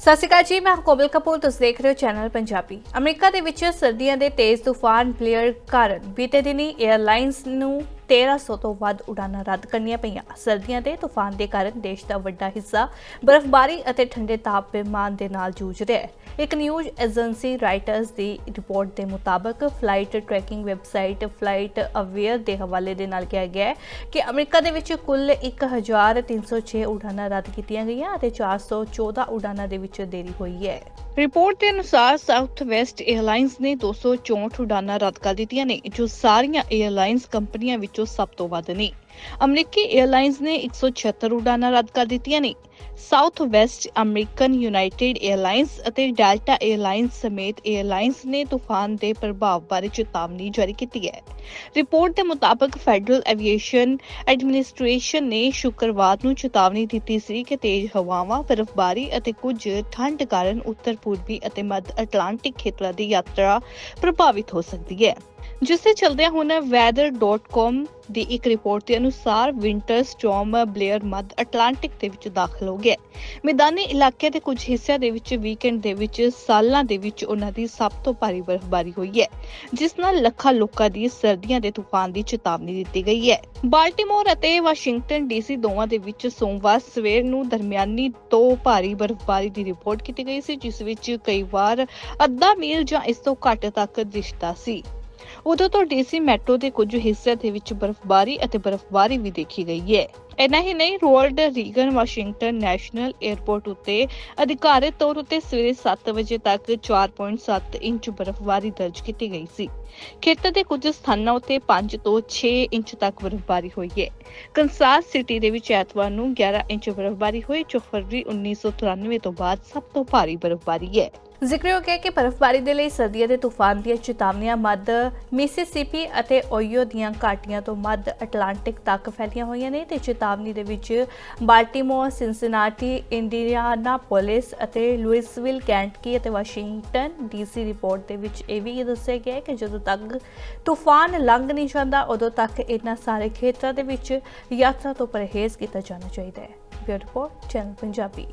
ਸਤਿ ਸ਼੍ਰੀ ਅਕਾਲ ਜੀ, ਮੈਂ ਕੋਮਲ ਕਪੂਰ, ਤੁਸੀਂ ਦੇਖ ਰਹੇ ਹੋ ਚੈਨਲ ਪੰਜਾਬੀ। ਅਮਰੀਕਾ ਦੇ ਵਿੱਚ ਸਰਦੀਆਂ ਦੇ ਤੇਜ਼ ਤੂਫਾਨ ਬਲੇਅਰ ਕਾਰਨ ਬੀਤੇ ਦਿਨੀ 에ਅਰਲਾਈਨਸ ਨੂੰ 1300 ਤੋਂ ਵੱਧ ਉਡਾਨਾਂ ਰੱਦ ਕਰਨੀਆਂ ਪਈਆਂ। ਸਰਦੀਆਂ ਦੇ ਤੂਫਾਨ ਦੇ ਕਾਰਨ ਦੇਸ਼ ਦਾ ਵੱਡਾ ਹਿੱਸਾ ਬਰਫ਼ਬਾਰੀ ਅਤੇ ਠੰਡੇ ਤਾਪਮਾਨ ਦੇ ਨਾਲ ਜੂਝ ਰਿਹਾ ਹੈ। ਇੱਕ ਨਿਊਜ਼ ਏਜੰਸੀ ਰਾਈਟਰਸ ਦੀ ਰਿਪੋਰਟ ਦੇ ਮੁਤਾਬਕ flight tracking website FlightAware ਦੇ ਹਵਾਲੇ ਦੇ ਨਾਲ ਕਿਹਾ ਗਿਆ ਹੈ ਕਿ ਅਮਰੀਕਾ ਦੇ ਵਿੱਚ ਕੁੱਲ 1306 ਉਡਾਨਾਂ ਰੱਦ ਕੀਤੀਆਂ ਗਈਆਂ ਅਤੇ 414 ਉਡਾਨਾਂ ਦੇ ਵਿੱਚ ਦੇਰੀ ਹੋਈ ਹੈ। ਰਿਪੋਰਟ ਦੇ ਅਨੁਸਾਰ ਸਾਊਥ ਵੈਸਟ 에ਅਰਲਾਈਨਸ ਨੇ 264 ਉਡਾਨਾਂ ਰੱਦ ਕਰ ਦਿੱਤੀਆਂ ਨੇ, ਜੋ ਸਾਰੀਆਂ 에ਅਰਲਾਈਨਸ ਕੰਪਨੀਆਂ ਵਿੱਚੋਂ ਸਭ ਤੋਂ ਵੱਧ ਨੇ। ਅਮਰੀਕੀ 에ਅਰਲਾਈਨਸ ਨੇ 176 ਉਡਾਨਾਂ ਰੱਦ ਕਰ ਦਿੱਤੀਆਂ ਨੇ Southwest American United airlines ਅਤੇ ਡੈਲਟਾ 에ਅਰਲਾਈਨਸ ਸਮੇਤ 에ਅਰਲਾਈਨਸ ਨੇ ਤੂਫਾਨ ਦੇ ਪ੍ਰਭਾਵ ਬਾਰੇ ਚੇਤਾਵਨੀ ਜਾਰੀ ਕੀਤੀ ਹੈ। ਰਿਪੋਰਟ ਦੇ ਮੁਤਾਬਕ ਫੈਡਰਲ ਐਵੀਏਸ਼ਨ ਐਡਮਿਨਿਸਟ੍ਰੇਸ਼ਨ ਨੇ ਸ਼ੁੱਕਰਵਾਰ ਨੂੰ ਚੇਤਾਵਨੀ ਦਿੱਤੀ ਸੀ ਕਿ ਤੇਜ਼ ਹਵਾਵਾਂ, ਬਰਫ਼ਬਾਰੀ ਅਤੇ ਕੁਝ ਠੰਡ ਕਾਰਨ ਉੱਤਰ ਪੂਰਬੀ ਅਤੇ ਮੱਧ ਅਟਲਾਂਟਿਕ ਖੇਤਰਾਂ ਦੀ ਯਾਤਰਾ ਪ੍ਰਭਾਵਿਤ ਹੋ ਸਕਦੀ ਹੈ। ਜਿਸ ਦੇ ਚਲਦਿਆਂ ਹੁਣ weather.com ਦੀ ਇੱਕ ਰਿਪੋਰਟ ਦੇ ਅਨੁਸਾਰ ਵਿੰਟਰ ਸਟਾਰਮ ਬਲੇਅਰ ਮੱਧ ਅਟਲਾਂਟਿਕ ਦੇ ਵਿੱਚ ਦਾਖਲ ਹੋ ਗਿਆ ਮੈਦਾਨੀ ਇਲਾਕੇ ਦੇ ਕੁਝ ਹਿੱਸਿਆਂ ਦੇ ਵਿੱਚ ਵੀਕਐਂਡ ਦੇ ਵਿੱਚ ਸਾਲਾਂ ਦੇ ਵਿੱਚ ਉਹਨਾਂ ਦੀ ਸਭ ਤੋਂ ਭਾਰੀ ਬਰਫ਼ਬਾਰੀ ਹੋਈ ਹੈ, ਜਿਸ ਨਾਲ ਲੱਖਾਂ ਲੋਕਾਂ ਦੀ ਸਰਦੀਆਂ ਦੇ ਤੂਫਾਨ ਦੀ ਚੇਤਾਵਨੀ ਦਿੱਤੀ ਗਈ ਹੈ। ਬਾਲਟਿਮੋਰ ਅਤੇ ਵਾਸ਼ਿੰਗਟਨ ਡੀਸੀ ਦੋਵਾਂ ਦੇ ਵਿੱਚ ਸੋਮਵਾਰ ਸਵੇਰ ਨੂੰ ਦਰਮਿਆਨੀ ਤੋਂ ਭਾਰੀ ਬਰਫ਼ਬਾਰੀ ਦੀ ਰਿਪੋਰਟ ਕੀਤੀ ਗਈ ਸੀ, ਜਿਸ ਵਿੱਚ ਕਈ ਵਾਰ ਅੱਧਾ ਮੀਲ ਜਾਂ ਇਸ ਤੋਂ ਘੱਟ ਤੱਕ ਦਿਸਦਾ ਸੀ। ਉਦੋਂ ਤੋਂ ਡੀਸੀ ਮੈਟਰੋ ਦੇ ਕੁਝ ਹਿੱਸਿਆਂ ਦੇ ਵਿੱਚ ਬਰਫ਼ਬਾਰੀ ਅਤੇ ਬਰਫ਼ਬਾਰੀ ਵੀ ਦੇਖੀ ਗਈ ਹੈ। ਇੰਨਾ ਹੀ ਨਹੀਂ Ronald Reagan Washington national airport ਉੱਤੇ ਅਧਿਕਾਰਤ ਤੌਰ ਉੱਤੇ ਸਵੇਰੇ 7 ਵਜੇ ਤੱਕ 4.7 ਇੰਚ ਬਰਫ਼ਬਾਰੀ ਦਰਜ ਕੀਤੀ ਗਈ ਸੀ। ਖੇਤਰ ਦੇ ਕੁਝ ਸਥਾਨਾਂ ਉੱਤੇ 5 ਤੋਂ 6 ਇੰਚ ਤੱਕ ਬਰਫ਼ਬਾਰੀ ਹੋਈ ਹੈ। ਕੰਸਾਸ ਸਿਟੀ ਦੇ ਵਿੱਚ ਐਤਵਾਰ ਨੂੰ 11 ਇੰਚ ਬਰਫ਼ਬਾਰੀ ਹੋਈ, ਜੋ ਫਰਵਰੀ 1993 ਤੋਂ ਬਾਅਦ ਸਭ ਤੋਂ ਭਾਰੀ ਬਰਫ਼ਬਾਰੀ ਹੈ। ਜ਼ਿਕਰਯੋਗ ਹੈ ਕਿ ਬਰਫ਼ਬਾਰੀ ਦੇ ਲਈ ਸਰਦੀਆਂ ਦੇ ਤੂਫਾਨ ਦੀਆਂ ਚੇਤਾਵਨੀਆਂ ਮੱਧ ਮਿਸਿਸਿਪੀ ਅਤੇ ਓਯੋ ਦੀਆਂ ਘਾਟੀਆਂ ਤੋਂ ਮੱਧ ਅਟਲਾਂਟਿਕ ਤੱਕ ਫੈਲੀਆਂ ਹੋਈਆਂ ਨੇ ਤੇ ਚੇਤਾਵਨੀ ਦੇ ਵਿੱਚ ਬਾਲਟਿਮੋਰ, ਸਿਨਸਿਨਾਟੀ, ਇੰਡੀਆਨਾਪੋਲਿਸ ਅਤੇ ਲੁਇਸਵਿਲ, ਕੈਂਟਕੀ ਅਤੇ ਵਾਸ਼ਿੰਗਟਨ ਡੀਸੀ ਰਿਪੋਰਟ ਦੇ ਵਿੱਚ ਇਹ ਵੀ ਦੱਸਿਆ ਗਿਆ ਹੈ ਕਿ ਜਦੋਂ ਤੱਕ ਤੂਫਾਨ ਲੰਘ ਨਹੀਂ ਜਾਂਦਾ, ਉਦੋਂ ਤੱਕ ਇਹਨਾਂ ਸਾਰੇ ਖੇਤਰਾਂ ਦੇ ਵਿੱਚ ਯਾਤਰਾ ਤੋਂ ਪਰਹੇਜ਼ ਕੀਤਾ ਜਾਣਾ ਚਾਹੀਦਾ ਹੈ। Beauty report, channel Punjabi.